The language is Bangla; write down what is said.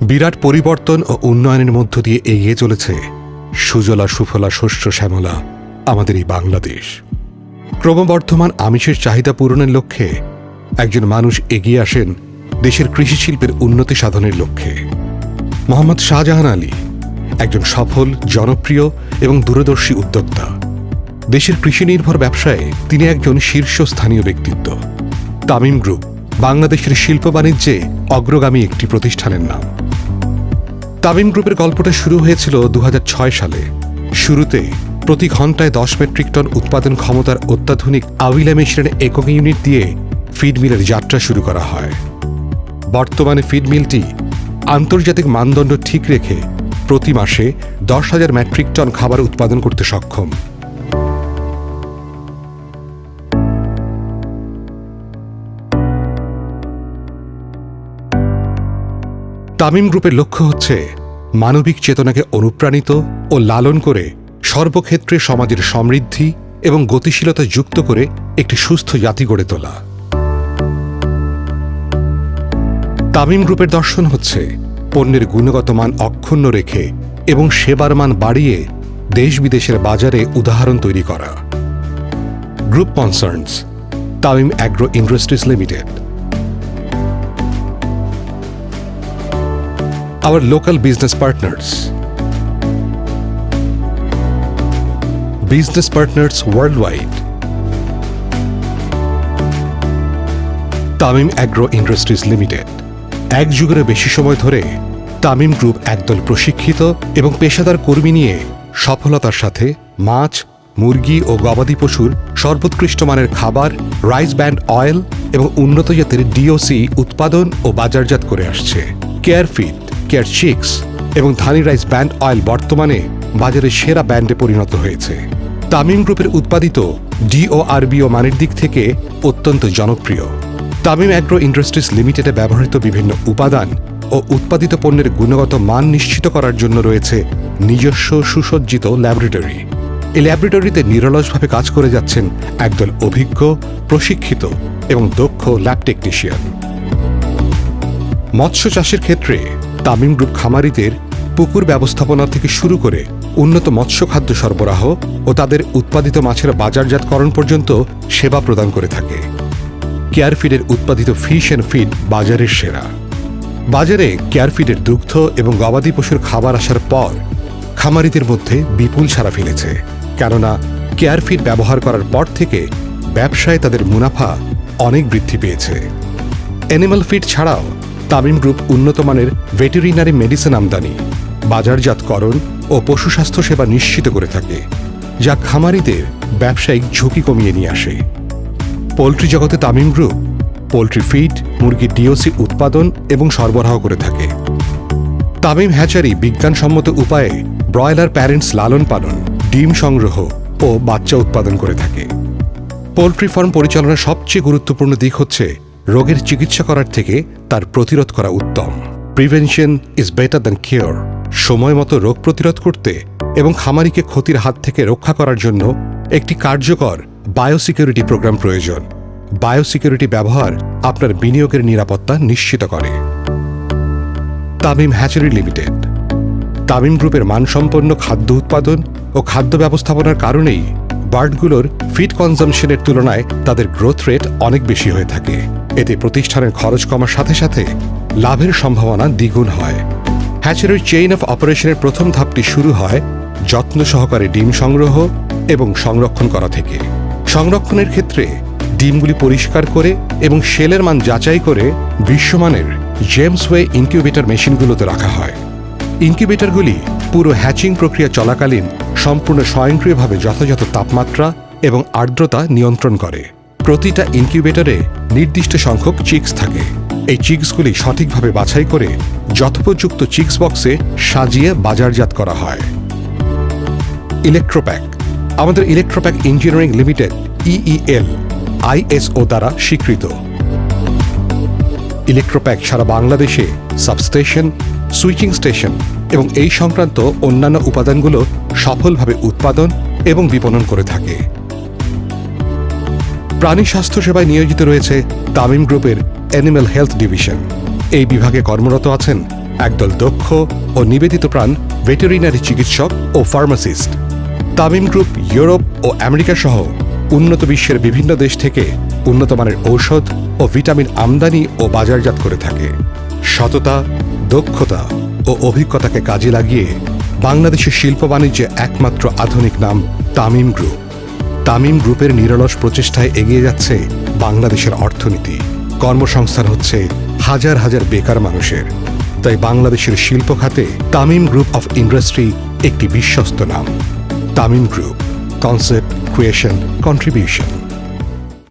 বিরাট পরিবর্তন ও উন্নয়নের মধ্য দিয়ে এগিয়ে চলেছে সুজলা সুফলা শস্য শ্যামলা, আমাদের এই বাংলাদেশ। ক্রমবর্ধমান আমিষের চাহিদা পূরণের লক্ষ্যে একজন মানুষ এগিয়ে আসেন দেশের কৃষি শিল্পের উন্নতি সাধনের লক্ষ্যে। মোহাম্মদ শাহজাহান আলী, একজন সফল, জনপ্রিয় এবং দূরদর্শী উদ্যোক্তা। দেশের কৃষি নির্ভর ব্যবসায়ে তিনি একজন শীর্ষস্থানীয় ব্যক্তিত্ব। তামিম গ্রুপ, বাংলাদেশের শিল্প বাণিজ্যে অগ্রগামী একটি প্রতিষ্ঠানের নাম। তামিম গ্রুপের গল্পটা শুরু হয়েছিল দু হাজার ছয় সালে। শুরুতে প্রতি ঘন্টায় দশ মেট্রিক টন উৎপাদন ক্ষমতার অত্যাধুনিক আউিলা মেশিনের একক ইউনিট দিয়ে ফিড মিলের যাত্রা শুরু করা হয়। বর্তমানে ফিড মিলটি আন্তর্জাতিক মানদণ্ড ঠিক রেখে প্রতি মাসে দশ হাজার মেট্রিক টন খাবার উৎপাদন করতে সক্ষম। তামিম গ্রুপের লক্ষ্য হচ্ছে মানবিক চেতনাকে অনুপ্রাণিত ও লালন করে সর্বক্ষেত্রে সমাজের সমৃদ্ধি এবং গতিশীলতা যুক্ত করে একটি সুস্থ জাতি গড়ে তোলা। তামিম গ্রুপের দর্শন হচ্ছে পণ্যের গুণগত মান অক্ষুণ্ণ রেখে এবং সেবার মান বাড়িয়ে দেশ বিদেশের বাজারে উদাহরণ তৈরি করা। Group concerns, Tamim agro industries limited. Our local business partners. Business partners worldwide. Tamim agro industries limited এক যুগের বেশি সময় ধরে তামিম গ্রুপ একদল প্রশিক্ষিত এবং পেশাদার কর্মী নিয়ে সফলতার সাথে মাছ, মুরগি ও গবাদি পশুর সর্বোৎকৃষ্ট মানের খাবার রাইস ব্যান্ড অয়েল এবং উন্নত জাতের ডিওসি উৎপাদন ও বাজারজাত করে আসছে কেয়ার ফিট কেয়ার চিক্স এবং ধানি রাইস ব্যান্ড অয়েল বর্তমানে বাজারে সেরা ব্যান্ডে পরিণত হয়েছে। তামিম গ্রুপের উৎপাদিত ডিওআরবিও মানের দিক থেকে অত্যন্ত জনপ্রিয়। তামিম অ্যাগ্রো ইন্ডাস্ট্রিজ লিমিটেডে ব্যবহৃত বিভিন্ন উপাদান ও উৎপাদিত পণ্যের গুণগত মান নিশ্চিত করার জন্য রয়েছে নিজস্ব সুসজ্জিত ল্যাবরেটরি। এই ল্যাবরেটরিতে নিরলসভাবে কাজ করে যাচ্ছেন একদল অভিজ্ঞ, প্রশিক্ষিত এবং দক্ষ ল্যাব টেকনিশিয়ান। মৎস্য চাষের ক্ষেত্রে তামিম গ্রুপ খামারিদের পুকুর ব্যবস্থাপনা থেকে শুরু করে উন্নত মৎস্য খাদ্য সরবরাহ ও তাদের উৎপাদিত মাছের বাজারজাতকরণ পর্যন্ত সেবা প্রদান করে থাকে। কেয়ারফিডের উৎপাদিত ফিশ অ্যান্ড ফিড বাজারের সেরা। বাজারে কেয়ারফিডের দুগ্ধ এবং গবাদি পশুর খাবার আসার পর খামারিদের মধ্যে বিপুল সারা ফেলেছে। কেননা কেয়ারফিড ব্যবহার করার পর থেকে ব্যবসায় তাদের মুনাফা অনেক বৃদ্ধি পেয়েছে। অ্যানিমাল ফিড ছাড়াও তামিম গ্রুপ উন্নতমানের ভেটেরিনারি মেডিসিন আমদানি বাজারজাতকরণ ও পশু স্বাস্থ্য সেবা নিশ্চিত করে থাকে, যা খামারিদের ব্যবসায়িক ঝুঁকি কমিয়ে নিয়ে আসে। পোলট্রি জগতে তামিম গ্রুপ পোলট্রি ফিড, মুরগির ডিওসি উৎপাদন এবং সরবরাহ করে থাকে। তামিম হ্যাচারি বিজ্ঞানসম্মত উপায়ে ব্রয়লার প্যারেন্টস লালন পালন, ডিম সংগ্রহ ও বাচ্চা উৎপাদন করে থাকে। পোলট্রি ফার্ম পরিচালনার সবচেয়ে গুরুত্বপূর্ণ দিক হচ্ছে রোগের চিকিৎসা করার থেকে তার প্রতিরোধ করা উত্তম। Prevention is better than cure সময় মতো রোগ প্রতিরোধ করতে এবং খামারিকে ক্ষতির হাত থেকে রক্ষা করার জন্য একটি কার্যকর বায়োসিকিউরিটি প্রোগ্রাম প্রয়োজন। বায়োসিকিউরিটি ব্যবহার আপনার বিনিয়োগের নিরাপত্তা নিশ্চিত করে। Tamim hatchery limited. তামিম গ্রুপের মানসম্পন্ন খাদ্য উৎপাদন ও খাদ্য ব্যবস্থাপনার কারণেই বার্ডগুলোর ফিড কনজামশনের তুলনায় তাদের গ্রোথ রেট অনেক বেশি হয়ে থাকে। এতে প্রতিষ্ঠানের খরচ কমার সাথে সাথে লাভের সম্ভাবনা দ্বিগুণ হয়। হ্যাচারির চেইন অফ অপারেশনের প্রথম ধাপটি শুরু হয় যত্ন সহকারে ডিম সংগ্রহ এবং সংরক্ষণ করা থেকে। সংরক্ষণের ক্ষেত্রে ডিমগুলি পরিষ্কার করে এবং শেলের মান যাচাই করে বিশ্বমানের জেমস ওয়ে ইনকিউবেটর মেশিনগুলোতে রাখা হয়। ইনকিউবেটরগুলি পুরো হ্যাচিং প্রক্রিয়া চলাকালীন সম্পূর্ণ স্বয়ংক্রিয়ভাবে যথাযথ তাপমাত্রা এবং আর্দ্রতা নিয়ন্ত্রণ করে। প্রতিটা ইনকিউবেটরে নির্দিষ্ট সংখ্যক চিক্স থাকে। এই চিক্সগুলি সঠিকভাবে বাছাই করে যথোপযুক্ত চিক্স বক্সে সাজিয়ে বাজারজাত করা হয়। ইলেকট্রোপ্যাক। আমাদের Electropack engineering limited EEL ISO দ্বারা স্বীকৃত। ইলেকট্রোপ্যাক সারা বাংলাদেশে সাবস্টেশন, সুইচিং স্টেশন এবং এই সংক্রান্ত অন্যান্য উপাদানগুলো সফলভাবে উৎপাদন এবং বিপণন করে থাকে। প্রাণী স্বাস্থ্য সেবায় নিয়োজিত রয়েছে তামিম গ্রুপের অ্যানিম্যাল হেলথ ডিভিশন। এই বিভাগে কর্মরত আছেন একদল দক্ষ ও নিবেদিত প্রাণ ভেটেরিনারি চিকিৎসক ও ফার্মাসিস্ট। তামিম গ্রুপ ইউরোপ ও আমেরিকা সহ উন্নত বিশ্বের বিভিন্ন দেশ থেকে উন্নত মানের ঔষধ ও ভিটামিন আমদানি ও বাজারজাত করে থাকে। সততা, দক্ষতা ও অভিজ্ঞতাকে কাজে লাগিয়ে বাংলাদেশের শিল্প বাণিজ্যে একমাত্র আধুনিক নাম তামিম গ্রুপ। তামিম গ্রুপের নিরলস প্রচেষ্টায় এগিয়ে যাচ্ছে বাংলাদেশের অর্থনীতি। কর্মসংস্থান হচ্ছে হাজার হাজার বেকার মানুষের। তাই বাংলাদেশের শিল্প খাতে তামিম গ্রুপ অফ ইন্ডাস্ট্রি একটি বিশ্বস্ত নাম। Tamim group concept creation contribution